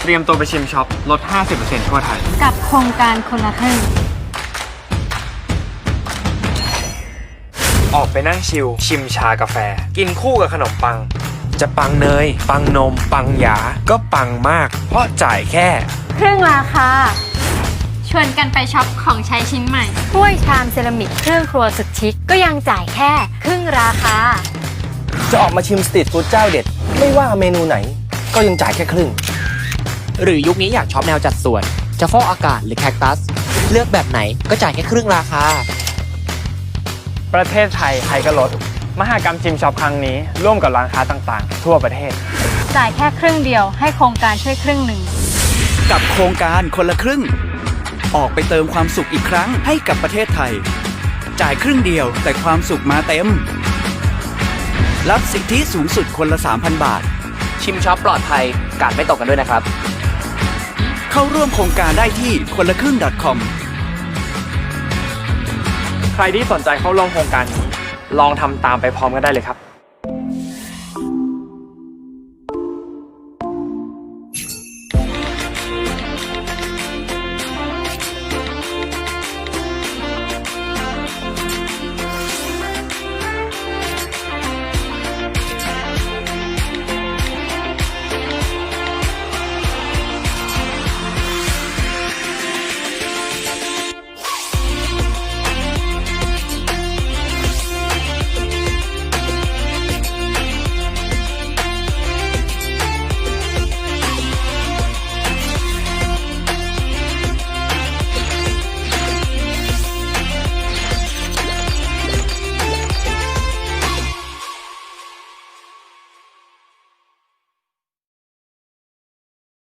เตรียมตัวไปชิมช็อปลด 50%ทั่วไทย กับโครงการคนละครึ่ง ออกไปนั่งชิล ชิมชากาแฟ กินคู่กับขนมปัง จะปังเนย ปังนม ปังหยา ก็ปังมาก เพราะจ่ายแค่ ครึ่งราคา ชวนกันไปช็อปของใช้ชิ้นใหม่ถ้วยชามเซรามิกเครื่องครัวสุดชิคก็ยังจ่ายแค่ ครึ่งราคา จะออกมาชิมสตรีทฟู้ดเจ้าเด็ด ไม่ว่าเมนูไหน ก็ยังจ่ายแค่ครึ่ง หรือยุคนี้อยากช็อปแนวจัดส่วน จะฟอกอากาศหรือแคคตัส เลือกแบบไหนก็จ่ายแค่ครึ่งราคา ประเทศไทยใครก็ลด มหากรรมชิมช็อปครั้งนี้ ร่วมกับร้านค้าต่างๆ ทั่วประเทศ จ่ายแค่ครึ่งเดียวให้โครงการช่วยครึ่งหนึ่ง กับโครงการคนละครึ่ง ออกไปเติมความสุขอีกครั้งให้กับประเทศไทย จ่ายครึ่งเดียวแต่ความสุขมาเต็ม รับสิทธิสูงสุดคนละ 3,000 บาท ชิมช็อปปลอดภัยกาดไม่ตกกันด้วยนะครับ เข้าร่วมโครงการได้ที่คนละครึ่ง .com ใครที่สนใจเข้าร่วมโครงการนี้ลองทำตามไปพร้อมกันได้เลยครับ